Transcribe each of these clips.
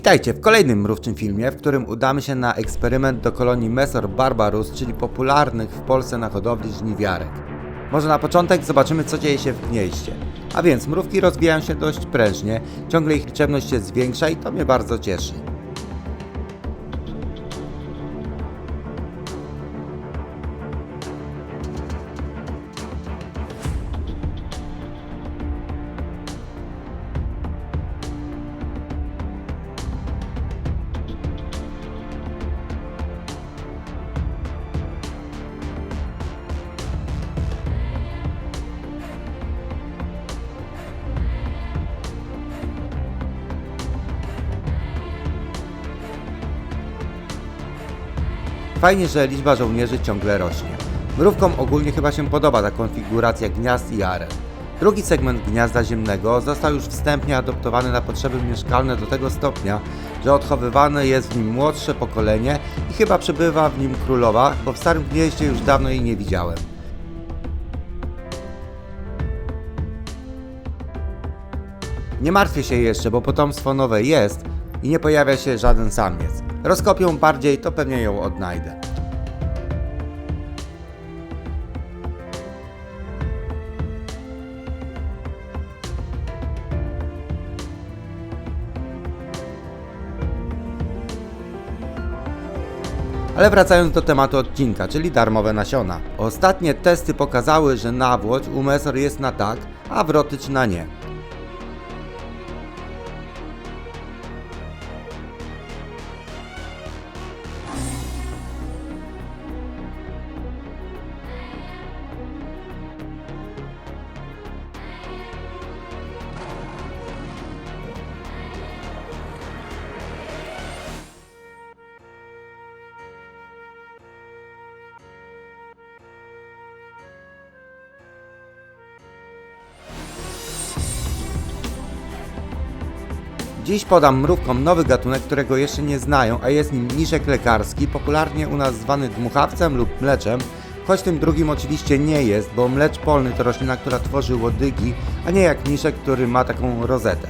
Witajcie w kolejnym mrówczym filmie, w którym udamy się na eksperyment do kolonii Mesor Barbarus, czyli popularnych w Polsce na hodowli żniwiarek. Może na początek zobaczymy co dzieje się w gnieździe. A więc mrówki rozwijają się dość prężnie, ciągle ich liczebność się zwiększa i to mnie bardzo cieszy. Fajnie, że liczba żołnierzy ciągle rośnie. Mrówkom ogólnie chyba się podoba ta konfiguracja gniazd i aren. Drugi segment gniazda ziemnego został już wstępnie adoptowany na potrzeby mieszkalne do tego stopnia, że odchowywane jest w nim młodsze pokolenie i chyba przebywa w nim królowa, bo w starym gnieździe już dawno jej nie widziałem. Nie martwię się jeszcze, bo potomstwo nowe jest i nie pojawia się żaden samiec. Rozkopią bardziej, to pewnie ją odnajdę. Ale wracając do tematu odcinka, czyli darmowe nasiona. Ostatnie testy pokazały, że nawłoć u Mesor jest na tak, a wrotycz na nie. Dziś podam mrówkom nowy gatunek, którego jeszcze nie znają, a jest nim mniszek lekarski, popularnie u nas zwany dmuchawcem lub mleczem, choć tym drugim oczywiście nie jest, bo mlecz polny to roślina, która tworzy łodygi, a nie jak mniszek, który ma taką rozetę.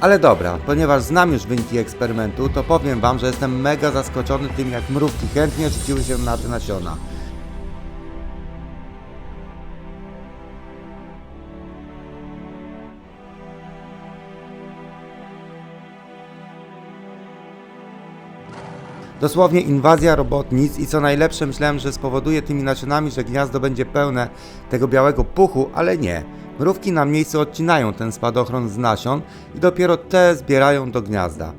Ale dobra, ponieważ znam już wyniki eksperymentu, to powiem Wam, że jestem mega zaskoczony tym, jak mrówki chętnie rzuciły się na te nasiona. Dosłownie inwazja robotnic i co najlepsze myślałem, że spowoduje tymi nasionami, że gniazdo będzie pełne tego białego puchu, ale nie. Mrówki na miejscu odcinają ten spadochron z nasion i dopiero te zbierają do gniazda.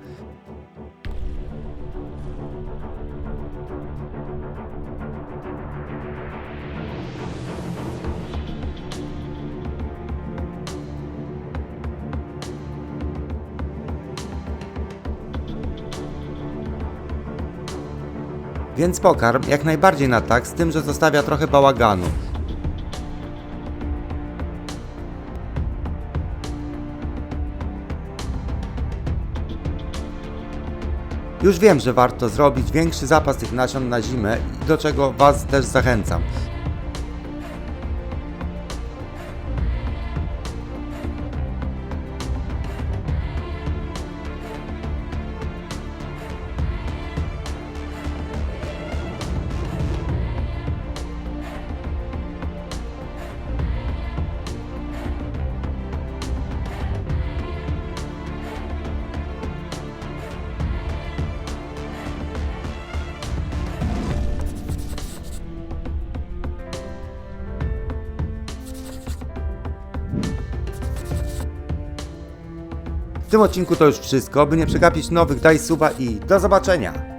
Więc pokarm jak najbardziej na tak, z tym, że zostawia trochę bałaganu. Już wiem, że warto zrobić większy zapas tych nasion na zimę do czego Was też zachęcam. W tym odcinku to już wszystko. By nie przegapić nowych, daj suba i do zobaczenia!